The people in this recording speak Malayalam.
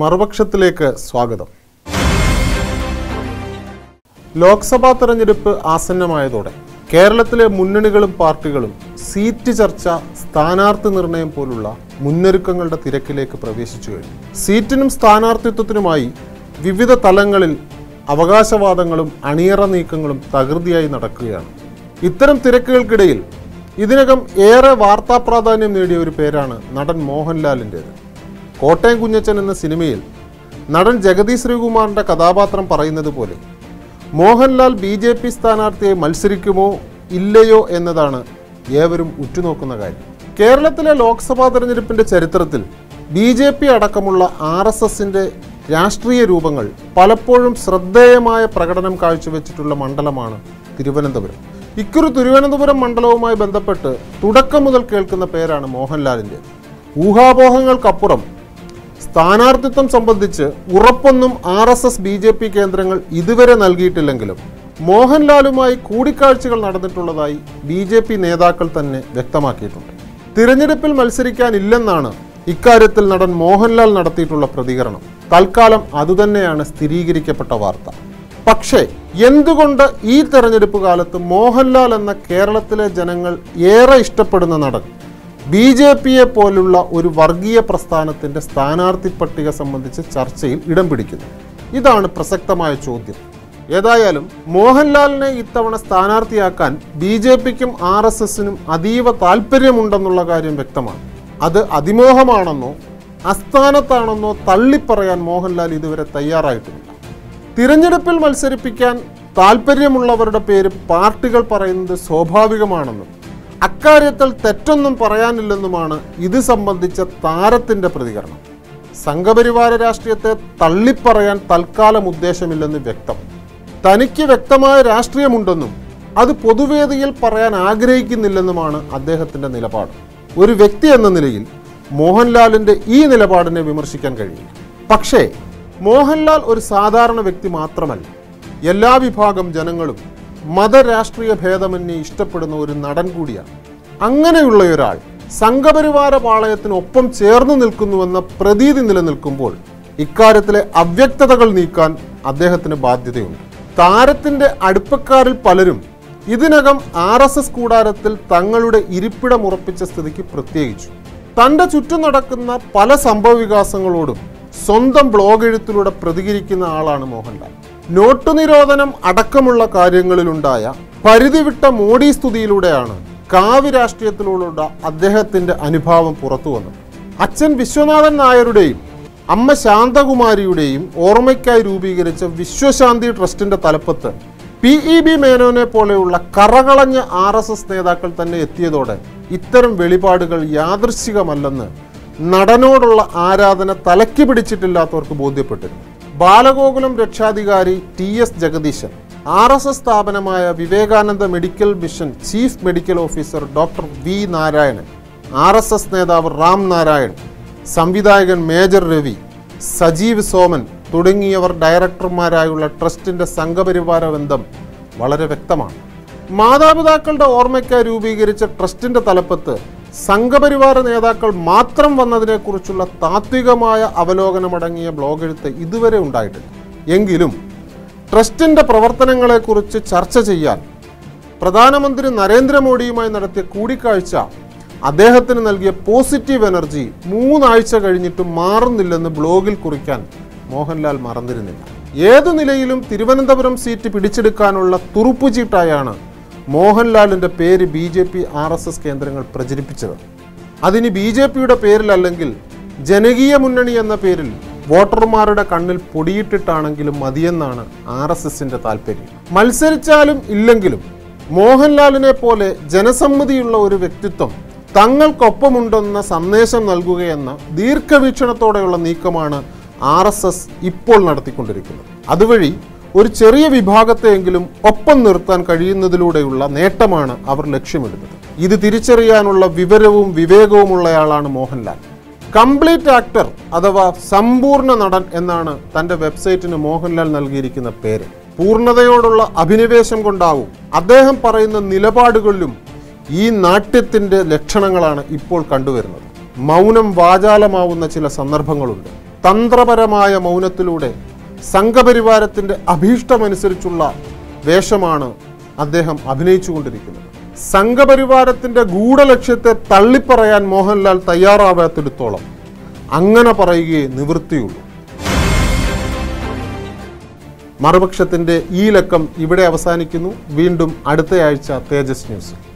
മറുപക്ഷത്തിലേക്ക് സ്വാഗതം. ലോക്സഭാ തെരഞ്ഞെടുപ്പ് ആസന്നമായതോടെ കേരളത്തിലെ മുന്നണികളും പാർട്ടികളും സീറ്റ് ചർച്ച സ്ഥാനാർത്ഥി നിർണയം പോലുള്ള മുന്നൊരുക്കങ്ങളുടെ തിരക്കിലേക്ക് പ്രവേശിച്ചു കഴിഞ്ഞു. സീറ്റിനും സ്ഥാനാർത്ഥിത്വത്തിനുമായി വിവിധ തലങ്ങളിൽ അവകാശവാദങ്ങളും അണിയറ നീക്കങ്ങളും തകൃതിയായി നടക്കുകയാണ്. ഇത്തരം തിരക്കുകൾക്കിടയിൽ ഇതിനകം ഏറെ വാർത്താ പ്രാധാന്യം നേടിയ ഒരു പേരാണ് നടൻ മോഹൻലാലിന്റേത്. കോട്ടയം കുഞ്ഞച്ചൻ എന്ന സിനിമയിൽ നടൻ ജഗതി ശ്രീകുമാറിന്റെ കഥാപാത്രം പറയുന്നത് പോലെ മോഹൻലാൽ ബി ജെ പി സ്ഥാനാർത്ഥിയെ മത്സരിക്കുമോ ഇല്ലയോ എന്നതാണ് ഏവരും ഉറ്റുനോക്കുന്ന കാര്യം. കേരളത്തിലെ ലോക്സഭാ തെരഞ്ഞെടുപ്പിന്റെ ചരിത്രത്തിൽ ബി ജെ പി അടക്കമുള്ള ആർ എസ് എസിന്റെ രാഷ്ട്രീയ രൂപങ്ങൾ പലപ്പോഴും ശ്രദ്ധേയമായ പ്രകടനം കാഴ്ചവെച്ചിട്ടുള്ള മണ്ഡലമാണ് തിരുവനന്തപുരം. ഇക്കുറി തിരുവനന്തപുരം മണ്ഡലവുമായി ബന്ധപ്പെട്ട് തുടക്കം മുതൽ കേൾക്കുന്ന പേരാണ് മോഹൻലാലിന്റെ ഊഹാപോഹങ്ങൾക്കപ്പുറം സ്ഥാനാർത്ഥിത്വം സംബന്ധിച്ച് ഉറപ്പൊന്നും R S S B J P കേന്ദ്രങ്ങൾ ഇതുവരെ നൽകിയിട്ടില്ലെങ്കിലും മോഹൻലാലുമായി കൂടിക്കാഴ്ചകൾ നടന്നിട്ടുള്ളതായി ബി ജെ പി നേതാക്കൾ തന്നെ വ്യക്തമാക്കിയിട്ടുണ്ട്. തിരഞ്ഞെടുപ്പിൽ മത്സരിക്കാനില്ലെന്നാണ് ഇക്കാര്യത്തിൽ നടൻ മോഹൻലാൽ നടത്തിയിട്ടുള്ള പ്രതികരണം. തൽക്കാലം അതുതന്നെയാണ് സ്ഥിരീകരിക്കപ്പെട്ട വാർത്ത. പക്ഷേ എന്തുകൊണ്ട് ഈ തെരഞ്ഞെടുപ്പ് കാലത്ത് മോഹൻലാൽ എന്ന കേരളത്തിലെ ജനങ്ങൾ ഏറെ ഇഷ്ടപ്പെടുന്ന നടൻ ബി ജെ പിയെ പോലുള്ള ഒരു വർഗീയ പ്രസ്ഥാനത്തിന്റെ സ്ഥാനാർത്ഥി പട്ടിക സംബന്ധിച്ച് ചർച്ചയിൽ ഇടം പിടിക്കുന്നു. ഇതാണ് പ്രസക്തമായ ചോദ്യം. ഏതായാലും മോഹൻലാലിനെ ഇത്തവണ സ്ഥാനാർത്ഥിയാക്കാൻ ബി ജെ പിക്കും ആർ എസ് എസിനും അതീവ താല്പര്യമുണ്ടെന്നുള്ള കാര്യം വ്യക്തമാണ്. അത് അതിമോഹമാണെന്നോ അസ്ഥാനത്താണെന്നോ തള്ളിപ്പറയാൻ മോഹൻലാൽ ഇതുവരെ തയ്യാറായിട്ടില്ല. തിരഞ്ഞെടുപ്പിൽ മത്സരിപ്പിക്കാൻ താല്പര്യമുള്ളവരുടെ പേര് പാർട്ടികൾ പറയുന്നത് സ്വാഭാവികമാണെന്നും അക്കാര്യത്തിൽ തെറ്റൊന്നും പറയാനില്ലെന്നുമാണ് ഇത് സംബന്ധിച്ച താരത്തിന്റെ പ്രതികരണം. സംഘപരിവാര രാഷ്ട്രീയത്തെ തള്ളിപ്പറയാൻ തൽക്കാലം ഉദ്ദേശമില്ലെന്ന് വ്യക്തം. തനിക്ക് വ്യക്തമായ രാഷ്ട്രീയമുണ്ടെന്നും അത് പൊതുവേദിയിൽ പറയാൻ ആഗ്രഹിക്കുന്നില്ലെന്നുമാണ് അദ്ദേഹത്തിന്റെ നിലപാട്. ഒരു വ്യക്തി എന്ന നിലയിൽ മോഹൻലാലിന്റെ ഈ നിലപാടിനെ വിമർശിക്കാൻ കഴിയും പക്ഷേ മോഹൻലാൽ ഒരു സാധാരണ വ്യക്തി മാത്രമല്ല. എല്ലാ വിഭാഗം ജനങ്ങളും മതരാഷ്ട്രീയ ഭേദമന്യെ ഇഷ്ടപ്പെടുന്ന ഒരു നടൻ കൂടിയാണ്. അങ്ങനെയുള്ള ഒരാൾ സംഘപരിവാര പാളയത്തിനൊപ്പം ചേർന്ന് നിൽക്കുന്നുവെന്ന പ്രതീതി നിലനിൽക്കുമ്പോൾ ഇക്കാര്യത്തിലെ അവ്യക്തതകൾ നീക്കാൻ അദ്ദേഹത്തിന് ബാധ്യതയുണ്ട്. താരത്തിന്റെ അടുപ്പക്കാരിൽ പലരും ഇതിനകം ആർ എസ് എസ് കൂടാരത്തിൽ തങ്ങളുടെ ഇരിപ്പിടം ഉറപ്പിച്ച സ്ഥിതിക്ക് പ്രത്യേകിച്ചു. തന്റെ ചുറ്റും നടക്കുന്ന പല സംഭവ വികാസങ്ങളോടും സ്വന്തം ബ്ലോഗ് എഴുത്തിലൂടെ പ്രതികരിക്കുന്ന ആളാണ് മോഹൻലാൽ. നോട്ടു നിരോധനം അടക്കമുള്ള കാര്യങ്ങളിലുണ്ടായ പരിധിവിട്ട മോഡി സ്തുതിയിലൂടെയാണ് കാവ്യ രാഷ്ട്രീയത്തിലൂടെ അദ്ദേഹത്തിന്റെ അനുഭാവം പുറത്തു വന്നത്. അച്ഛൻ വിശ്വനാഥൻ നായരുടെയും അമ്മ ശാന്തകുമാരിയുടെയും ഓർമ്മയ്ക്കായി രൂപീകരിച്ച വിശ്വശാന്തി ട്രസ്റ്റിന്റെ തലപ്പത്ത് പി ഇ ബി മേനോനെ പോലെയുള്ള കറകളഞ്ഞ ആർ എസ് എസ് നേതാക്കൾ തന്നെ എത്തിയതോടെ ഇത്തരം വെളിപാടുകൾ യാദൃശികമല്ലെന്ന് നടനോടുള്ള ആരാധന തലക്കി പിടിച്ചിട്ടില്ലാത്തവർക്ക് ബോധ്യപ്പെട്ടിരുന്നു. ബാലഗോകുലം രക്ഷാധികാരി T S Jagadeesan R S S സ്ഥാപനമായ Vivekananda medical mission chief medical officer doctor V Narayanan R S S നേതാവ് റാം നാരായൺ സംവിധായകൻ മേജർ രവി സജീവ് സോമൻ തുടങ്ങിയവർ ഡയറക്ടർമാരായുള്ള ട്രസ്റ്റിന്റെ സംഘപരിവാര ബന്ധം വളരെ വ്യക്തമാണ്. മാതാപിതാക്കളുടെ ഓർമ്മയ്ക്കായി രൂപീകരിച്ച ട്രസ്റ്റിന്റെ തലപ്പത്ത് സംഘപരിവാര നേതാക്കൾ മാത്രം വന്നതിനെക്കുറിച്ചുള്ള താത്വികമായ അവലോകനമടങ്ങിയ ബ്ലോഗ് എഴുത്ത് ഇതുവരെ ഉണ്ടായിട്ടില്ല. എങ്കിലും ട്രസ്റ്റിന്റെ പ്രവർത്തനങ്ങളെക്കുറിച്ച് ചർച്ച ചെയ്യാൻ പ്രധാനമന്ത്രി നരേന്ദ്രമോദിയുമായി നടത്തിയ കൂടിക്കാഴ്ച അദ്ദേഹത്തിന് നൽകിയ പോസിറ്റീവ് എനർജി മൂന്നാഴ്ച കഴിഞ്ഞിട്ടും മാറുന്നില്ലെന്ന് ബ്ലോഗിൽ കുറിക്കാൻ മോഹൻലാൽ മറന്നിരുന്നില്ല. ഏതു നിലയിലും തിരുവനന്തപുരം സീറ്റ് പിടിച്ചെടുക്കാനുള്ള തുറുപ്പുചീട്ടായാണ് മോഹൻലാലിന്റെ പേര് B J P R S S കേന്ദ്രങ്ങൾ പ്രചരിപ്പിച്ചത്. അതിന് ബി ജെ പിയുടെ പേരിലല്ലെങ്കിൽ ജനകീയ മുന്നണി എന്ന പേരിൽ വോട്ടർമാരുടെ കണ്ണിൽ പൊടിയിട്ടിട്ടാണെങ്കിലും മതിയെന്നാണ് ആർ എസ് എസിന്റെ താല്പര്യം. മത്സരിച്ചാലും ഇല്ലെങ്കിലും മോഹൻലാലിനെ പോലെ ജനസമ്മതിയുള്ള ഒരു വ്യക്തിത്വം തങ്ങൾക്കൊപ്പമുണ്ടെന്ന സന്ദേശം നൽകുകയെന്ന ദീർഘവീക്ഷണത്തോടെയുള്ള നീക്കമാണ് ആർ ഇപ്പോൾ നടത്തിക്കൊണ്ടിരിക്കുന്നത്. അതുവഴി ഒരു ചെറിയ വിഭാഗത്തെയെങ്കിലും ഒപ്പം നിർത്താൻ കഴിയുന്നതിലൂടെയുള്ള നേട്ടമാണ് അവർ ലക്ഷ്യമിടുന്നത്. ഇത് തിരിച്ചറിയാനുള്ള വിവരവും വിവേകവുമുള്ളയാളാണ് മോഹൻലാൽ. കംപ്ലീറ്റ് ആക്ടർ അഥവാ സമ്പൂർണ നടൻ എന്നാണ് തന്റെ വെബ്സൈറ്റിന് മോഹൻലാൽ നൽകിയിരിക്കുന്ന പേര്. പൂർണതയോടുള്ള അഭിനിവേശം കൊണ്ടാവും അദ്ദേഹം പറയുന്ന നിലപാടുകളിലും ഈ നാട്യത്തിന്റെ ലക്ഷണങ്ങളാണ് ഇപ്പോൾ കണ്ടുവരുന്നത്. മൗനം വാചാലമാവുന്ന ചില സന്ദർഭങ്ങളുണ്ട്. തന്ത്രപരമായ മൗനത്തിലൂടെ സംഘപരിവാരത്തിന്റെ അഭീഷ്ടമനുസരിച്ചുള്ള വേഷമാണ് അദ്ദേഹം അഭിനയിച്ചുകൊണ്ടിരിക്കുന്നത്. സംഘപരിവാരത്തിന്റെ ഗൂഢലക്ഷ്യത്തെ തള്ളിപ്പറയാൻ മോഹൻലാൽ തയ്യാറാവാത്തിടത്തോളം അങ്ങനെ പറയുകയേ നിവൃത്തിയുള്ളൂ. മറുപക്ഷത്തിന്റെ ഈ ലക്കം ഇവിടെ അവസാനിക്കുന്നു. വീണ്ടും അടുത്തയാഴ്ച തേജസ് ന്യൂസ്.